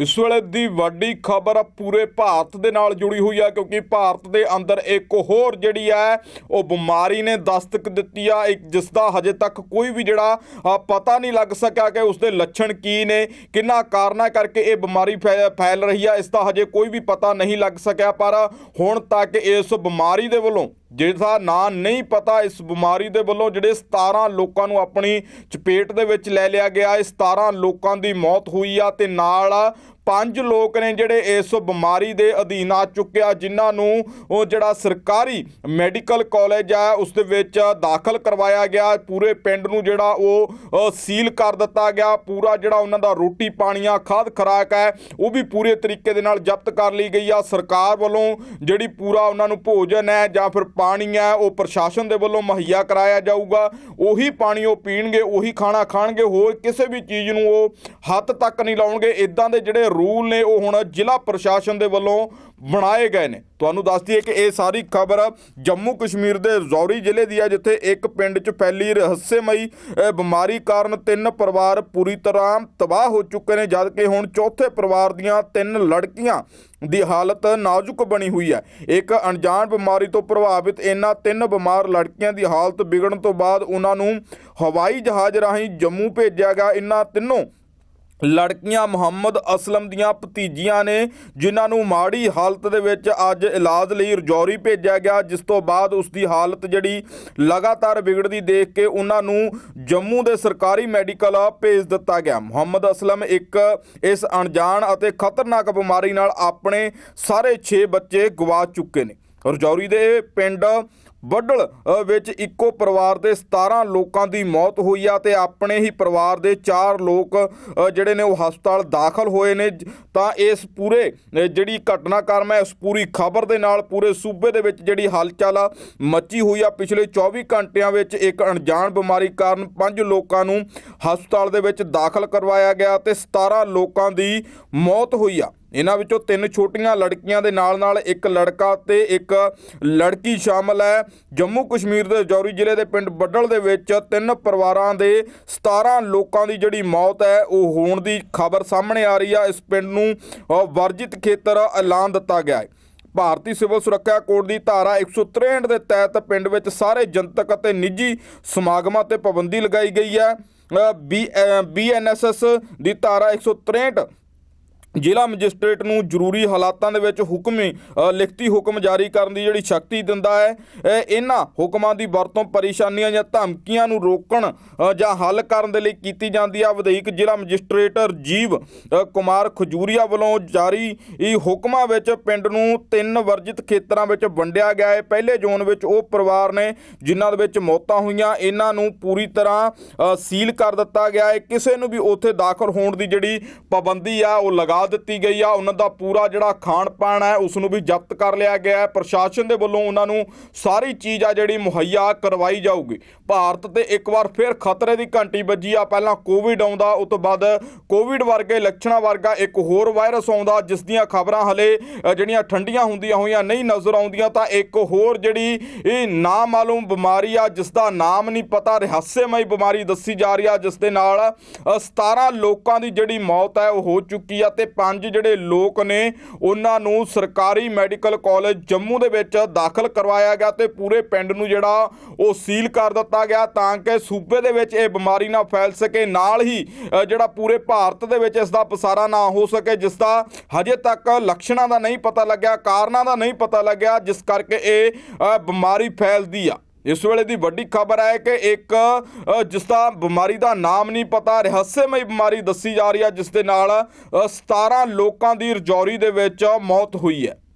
ਇਸ ਵੇਲੇ ਦੀ ਵੱਡੀ ਖਬਰ ਪੂਰੇ ਭਾਰਤ ਦੇ ਨਾਲ ਜੁੜੀ ਹੋਈ ਹੈ ਕਿਉਂਕਿ ਭਾਰਤ ਦੇ ਅੰਦਰ ਇੱਕ ਹੋਰ ਜਿਹੜੀ ਹੈ ਉਹ ਬਿਮਾਰੀ ਨੇ ਦਸਤਕ ਦਿੱਤੀ ਆ। ਇੱਕ ਜਿਸ ਦਾ ਹਜੇ ਤੱਕ ਕੋਈ ਵੀ ਜਿਹੜਾ ਪਤਾ ਨਹੀਂ ਲੱਗ ਸਕਿਆ ਕਿ ਉਸ ਦੇ ਲੱਛਣ ਕੀ ਨੇ, ਕਿੰਨਾ ਕਾਰਨਾਂ ਕਰਕੇ ਇਹ ਬਿਮਾਰੀ ਫੈ- ਫੈਲ ਰਹੀ ਆ, ਇਸ ਦਾ ਹਜੇ ਕੋਈ ਵੀ ਪਤਾ ਨਹੀਂ ਲੱਗ ਸਕਿਆ। ਪਰ ਹੁਣ ਤੱਕ ਇਸ ਬਿਮਾਰੀ ਦੇ ਵੱਲੋਂ, ਜਿਹਦਾ ਨਾਂ ਨਹੀਂ ਪਤਾ, ਇਸ ਬਿਮਾਰੀ ਦੇ ਵੱਲੋਂ ਜਿਹੜੇ 17 ਲੋਕਾਂ ਨੂੰ ਆਪਣੀ ਚਪੇਟ ਦੇ ਵਿੱਚ ਲੈ ਲਿਆ ਗਿਆ, ਇਹ 17 ਲੋਕਾਂ ਦੀ ਮੌਤ ਹੋਈ ਆ ਤੇ ਨਾਲ ਪੰਜ ਲੋਕ ਨੇ ਜਿਹੜੇ ਇਸ ਬਿਮਾਰੀ ਦੇ ਅਧੀਨ ਆ ਚੁੱਕਿਆ ਜਿਨ੍ਹਾਂ ਨੂੰ ਉਹ ਜਿਹੜਾ ਸਰਕਾਰੀ ਮੈਡੀਕਲ ਕਾਲਜ ਆ, ਉਸ ਦੇ ਵਿੱਚ ਦਾਖਲ ਕਰਵਾਇਆ ਗਿਆ। ਪੂਰੇ ਪਿੰਡ ਨੂੰ ਜਿਹੜਾ ਉਹ ਸੀਲ ਕਰ ਦਿੱਤਾ ਗਿਆ। ਪੂਰਾ ਜਿਹੜਾ ਉਹਨਾਂ ਦਾ ਰੋਟੀ ਪਾਣੀਆਂ, ਖਾਦ ਖਰਾਕ ਹੈ, ਉਹ ਵੀ ਪੂਰੇ ਤਰੀਕੇ ਦੇ ਨਾਲ ਜ਼ਬਤ ਕਰ ਲਈ ਗਈ ਆ। ਸਰਕਾਰ ਵੱਲੋਂ ਜਿਹੜੀ ਪੂਰਾ ਉਹਨਾਂ ਨੂੰ ਭੋਜਨ ਹੈ ਜਾਂ ਫਿਰ ਪਾਣੀ ਹੈ, ਉਹ ਪ੍ਰਸ਼ਾਸਨ ਦੇ ਵੱਲੋਂ ਮੁਹੱਈਆ ਕਰਾਇਆ ਜਾਊਗਾ। ਉਹੀ ਪਾਣੀ ਉਹ ਪੀਣਗੇ, ਉਹੀ ਖਾਣਾ ਖਾਣਗੇ, ਹੋਰ ਕਿਸੇ ਵੀ ਚੀਜ਼ ਨੂੰ ਉਹ ਹੱਥ ਤੱਕ ਨਹੀਂ ਲਾਉਣਗੇ। ਇਦਾਂ ਦੇ ਜਿਹੜੇ ਰੂਲ ਨੇ ਉਹ ਹੁਣ ਜ਼ਿਲ੍ਹਾ ਪ੍ਰਸ਼ਾਸਨ ਦੇ ਵੱਲੋਂ ਬਣਾਏ ਗਏ ਨੇ। ਤੁਹਾਨੂੰ ਦੱਸ ਦਈਏ ਕਿ ਇਹ ਸਾਰੀ ਖਬਰ ਜੰਮੂ ਕਸ਼ਮੀਰ ਦੇ ਰਜੌਰੀ ਜ਼ਿਲ੍ਹੇ ਦੀ ਹੈ, ਜਿੱਥੇ ਇੱਕ ਪਿੰਡ 'ਚ ਫੈਲੀ ਰਹੱਸਮਈ ਬਿਮਾਰੀ ਕਾਰਨ ਤਿੰਨ ਪਰਿਵਾਰ ਪੂਰੀ ਤਰ੍ਹਾਂ ਤਬਾਹ ਹੋ ਚੁੱਕੇ ਨੇ, ਜਦਕਿ ਹੁਣ ਚੌਥੇ ਪਰਿਵਾਰ ਦੀਆਂ ਤਿੰਨ ਲੜਕੀਆਂ ਦੀ ਹਾਲਤ ਨਾਜ਼ੁਕ ਬਣੀ ਹੋਈ ਹੈ। ਇੱਕ ਅਣਜਾਣ ਬਿਮਾਰੀ ਤੋਂ ਪ੍ਰਭਾਵਿਤ ਇਹਨਾਂ ਤਿੰਨ ਬਿਮਾਰ ਲੜਕੀਆਂ ਦੀ ਹਾਲਤ ਵਿਗੜਨ ਤੋਂ ਬਾਅਦ ਉਹਨਾਂ ਨੂੰ ਹਵਾਈ ਜਹਾਜ਼ ਰਾਹੀਂ ਜੰਮੂ ਭੇਜਿਆ ਗਿਆ। ਇਹਨਾਂ ਤਿੰਨੋਂ ਲੜਕੀਆਂ ਮੁਹੰਮਦ ਅਸਲਮ ਦੀਆਂ ਭਤੀਜੀਆਂ ਨੇ, ਜਿਨ੍ਹਾਂ ਨੂੰ ਮਾੜੀ ਹਾਲਤ ਦੇ ਵਿੱਚ ਅੱਜ ਇਲਾਜ ਲਈ ਰਜੌਰੀ ਭੇਜਿਆ ਗਿਆ, ਜਿਸ ਤੋਂ ਬਾਅਦ ਉਸ ਦੀ ਹਾਲਤ ਜਿਹੜੀ ਲਗਾਤਾਰ ਵਿਗੜਦੀ ਦੇਖ ਕੇ ਉਹਨਾਂ ਨੂੰ ਜੰਮੂ ਦੇ ਸਰਕਾਰੀ ਮੈਡੀਕਲ ਭੇਜ ਦਿੱਤਾ ਗਿਆ। ਮੁਹੰਮਦ ਅਸਲਮ ਇੱਕ ਇਸ ਅਣਜਾਣ ਅਤੇ ਖਤਰਨਾਕ ਬਿਮਾਰੀ ਨਾਲ ਆਪਣੇ ਸਾਰੇ 6 ਬੱਚੇ ਗਵਾ ਚੁੱਕੇ ਨੇ। ਰਜੌਰੀ ਦੇ ਪਿੰਡ ਵੱਡਲ ਵਿੱਚ ਇੱਕੋ ਪਰਿਵਾਰ ਦੇ 17 ਲੋਕਾਂ ਦੀ ਮੌਤ ਹੋਈ ਆ ਤੇ ਆਪਣੇ ਹੀ ਪਰਿਵਾਰ ਦੇ 4 ਲੋਕ ਜਿਹੜੇ ਨੇ ਉਹ ਹਸਪਤਾਲ ਦਾਖਲ ਹੋਏ ਨੇ। ਤਾਂ ਇਸ ਪੂਰੇ ਜਿਹੜੀ ਘਟਨਾਕ੍ਰਮ ਹੈ ਇਸ ਪੂਰੀ ਖਬਰ ਦੇ ਨਾਲ ਪੂਰੇ ਸੂਬੇ ਦੇ ਵਿੱਚ ਜਿਹੜੀ ਹਲਚਲ ਆ, ਮੱਚੀ ਹੋਈ ਆ। ਪਿਛਲੇ 24 ਘੰਟਿਆਂ ਵਿੱਚ ਇੱਕ ਅਣਜਾਣ ਬਿਮਾਰੀ ਕਾਰਨ 5 ਲੋਕਾਂ ਨੂੰ ਹਸਪਤਾਲ ਦੇ ਵਿੱਚ ਦਾਖਲ ਕਰਵਾਇਆ ਗਿਆ ਤੇ 17 ਲੋਕਾਂ ਦੀ ਮੌਤ ਹੋਈ ਆ। ਇਹਨਾਂ ਵਿੱਚੋਂ ਤਿੰਨ ਛੋਟੀਆਂ ਲੜਕੀਆਂ ਦੇ ਨਾਲ-ਨਾਲ ਇੱਕ ਲੜਕਾ ਤੇ ਇੱਕ ਲੜਕੀ ਸ਼ਾਮਲ ਹੈ। ਜੰਮੂ ਕਸ਼ਮੀਰ ਦੇ ਜੌਰੀ ਜ਼ਿਲ੍ਹੇ ਦੇ ਪਿੰਡ ਬੱਡਲ ਦੇ ਵਿੱਚ ਤਿੰਨ ਪਰਿਵਾਰਾਂ ਦੇ 17 ਲੋਕਾਂ ਦੀ ਜਿਹੜੀ ਮੌਤ ਹੈ, ਉਹ ਹੋਣ ਦੀ ਖਬਰ ਸਾਹਮਣੇ ਆ ਰਹੀ ਆ। ਇਸ ਪਿੰਡ ਨੂੰ ਵਰਜਿਤ ਖੇਤਰ ਐਲਾਨ ਦਿੱਤਾ ਗਿਆ ਹੈ। ਭਾਰਤੀ ਸਿਵਲ ਸੁਰੱਖਿਆ ਕੋਡ ਦੀ ਧਾਰਾ 163 ਦੇ ਤਹਿਤ ਪਿੰਡ ਵਿੱਚ ਸਾਰੇ ਜਨਤਕ ਅਤੇ ਨਿੱਜੀ ਸਮਾਗਮਾਂ ਤੇ ਪਾਬੰਦੀ ਲਗਾਈ ਗਈ ਹੈ। ਬੀ ਬੀਐਨਐਸਐਸ ਦੀ ਧਾਰਾ 163 ਜ਼ਿਲ੍ਹਾ ਮੈਜਿਸਟ੍ਰੇਟ ਨੂੰ ਜ਼ਰੂਰੀ ਹਾਲਾਤਾਂ ਦੇ ਵਿੱਚ ਹੁਕਮੀ ਲਿਖਤੀ ਹੁਕਮ ਜਾਰੀ ਕਰਨ ਦੀ ਜਿਹੜੀ ਸ਼ਕਤੀ ਦਿੰਦਾ ਹੈ ਇਹਨਾਂ ਹੁਕਮਾਂ ਦੀ ਵਰਤੋਂ ਪਰੇਸ਼ਾਨੀਆਂ ਜਾਂ ਧਮਕੀਆਂ ਨੂੰ ਰੋਕਣ ਜਾਂ ਹੱਲ ਕਰਨ ਦੇ ਲਈ ਕੀਤੀ ਜਾਂਦੀ ਆ। ਵਧੇਕ ਜ਼ਿਲ੍ਹਾ ਮੈਜਿਸਟ੍ਰੇਟ ਰਜੀਵ ਕੁਮਾਰ ਖਜੂਰੀਆ ਵੱਲੋਂ ਜਾਰੀ ਇਹ ਹੁਕਮਾਂ ਵਿੱਚ ਪਿੰਡ ਨੂੰ ਤਿੰਨ ਵਰਜਿਤ ਖੇਤਰਾਂ ਵਿੱਚ ਵੰਡਿਆ ਗਿਆ ਹੈ। ਪਹਿਲੇ ਜ਼ੋਨ ਵਿੱਚ ਉਹ ਪਰਿਵਾਰ ਨੇ ਜਿਨ੍ਹਾਂ ਦੇ ਵਿੱਚ ਮੌਤਾਂ ਹੋਈਆਂ, ਇਹਨਾਂ ਨੂੰ ਪੂਰੀ ਤਰ੍ਹਾਂ ਸੀਲ ਕਰ ਦਿੱਤਾ ਗਿਆ ਹੈ। ਕਿਸੇ ਨੂੰ ਵੀ ਉੱਥੇ ਦਾਖਲ ਹੋਣ ਦੀ ਜਿਹੜੀ ਪਾਬੰਦੀ ਆ, ਉਹ ਲਗਾ ਦਿੱਤੀ ਗਈ ਆ। ਉਹਨਾਂ ਦਾ ਪੂਰਾ ਜਿਹੜਾ ਖਾਣ ਪਾਣ ਹੈ ਉਸ ਨੂੰ ਵੀ ਜ਼ਬਤ ਕਰ ਲਿਆ ਗਿਆ ਹੈ। ਪ੍ਰਸ਼ਾਸਨ ਦੇ ਵੱਲੋਂ ਉਹਨਾਂ ਨੂੰ ਸਾਰੀ ਚੀਜ਼ ਆ ਜਿਹੜੀ ਮੁਹੱਈਆ ਕਰਵਾਈ ਜਾਊਗੀ। ਭਾਰਤ ਤੇ ਇੱਕ ਵਾਰ ਫਿਰ ਖਤਰੇ ਦੀ ਘੰਟੀ ਵੱਜੀ ਆ। ਪਹਿਲਾਂ ਕੋਵਿਡ ਆਉਂਦਾ ਉਸ ਤੋਂ ਬਾਅਦ ਕੋਵਿਡ ਵਰਗੇ ਲੱਛਣਾਂ ਵਰਗਾ ਇੱਕ ਹੋਰ ਵਾਇਰਸ ਆਉਂਦਾ ਜਿਸ ਦੀਆਂ ਖਬਰਾਂ ਹਲੇ ਜਿਹੜੀਆਂ ਠੰਡੀਆਂ ਹੁੰਦੀਆਂ ਹੋਈਆਂ ਨਹੀਂ ਨਜ਼ਰ ਆਉਂਦੀਆਂ ਤਾਂ ਇੱਕ ਹੋਰ ਜਿਹੜੀ ਇਹ ਨਾ ਬਿਮਾਰੀ ਆ ਜਿਸ ਦਾ ਨਾਮ ਨਹੀਂ ਪਤਾ ਰਹੱਸਮਈ ਬਿਮਾਰੀ ਦੱਸੀ ਜਾ ਰਹੀ ਆ ਜਿਸ ਦੇ ਨਾਲ ਅ, 17 ਲੋਕਾਂ ਦੀ ਜਿਹੜੀ ਮੌਤ ਹੈ ਉਹ ਹੋ ਚੁੱਕੀ ਆ ਤੇ ਪੰਜ ਜਿਹੜੇ ਲੋਕ ਨੇ, ਉਹਨਾਂ ਨੂੰ ਸਰਕਾਰੀ ਮੈਡੀਕਲ ਕਾਲਜ ਜੰਮੂ ਦੇ ਵਿੱਚ ਦਾਖਲ ਕਰਵਾਇਆ ਗਿਆ ਤੇ ਪੂਰੇ ਪਿੰਡ ਨੂੰ ਜਿਹੜਾ ਉਹ ਸੀਲ ਕਰ ਦਿੱਤਾ ਗਿਆ ਤਾਂ ਕਿ ਸੂਬੇ ਦੇ ਵਿੱਚ ਇਹ ਬਿਮਾਰੀ ਨਾ ਫੈਲ ਸਕੇ। ਨਾਲ ਹੀ ਜਿਹੜਾ ਪੂਰੇ ਭਾਰਤ ਦੇ ਵਿੱਚ ਇਸ ਦਾ ਪਸਾਰਾ ਨਾ ਹੋ ਸਕੇ ਜਿਸ ਦਾ ਹਜੇ ਤੱਕ ਲੱਛਣਾਂ ਦਾ ਨਹੀਂ ਪਤਾ ਲੱਗਿਆ, ਕਾਰਨਾਂ ਦਾ ਨਹੀਂ ਪਤਾ ਲੱਗਿਆ, ਜਿਸ ਕਰਕੇ ਇਹ ਬਿਮਾਰੀ ਫੈਲਦੀ ਆ। ਇਸ ਵੇਲੇ ਦੀ ਵੱਡੀ ਖਬਰ ਹੈ ਕਿ ਇੱਕ ਅ, ਜਿਸ ਦਾ ਬਿਮਾਰੀ ਦਾ ਨਾਮ ਨਹੀਂ ਪਤਾ ਰਹੱਸਮਈ ਬਿਮਾਰੀ ਦੱਸੀ ਜਾ ਰਹੀ ਹੈ ਜਿਸ ਦੇ ਨਾਲ ਅ, 17 ਲੋਕਾਂ ਦੀ ਰਜੌਰੀ ਦੇ ਵਿੱਚ ਮੌਤ ਹੋਈ ਹੈ।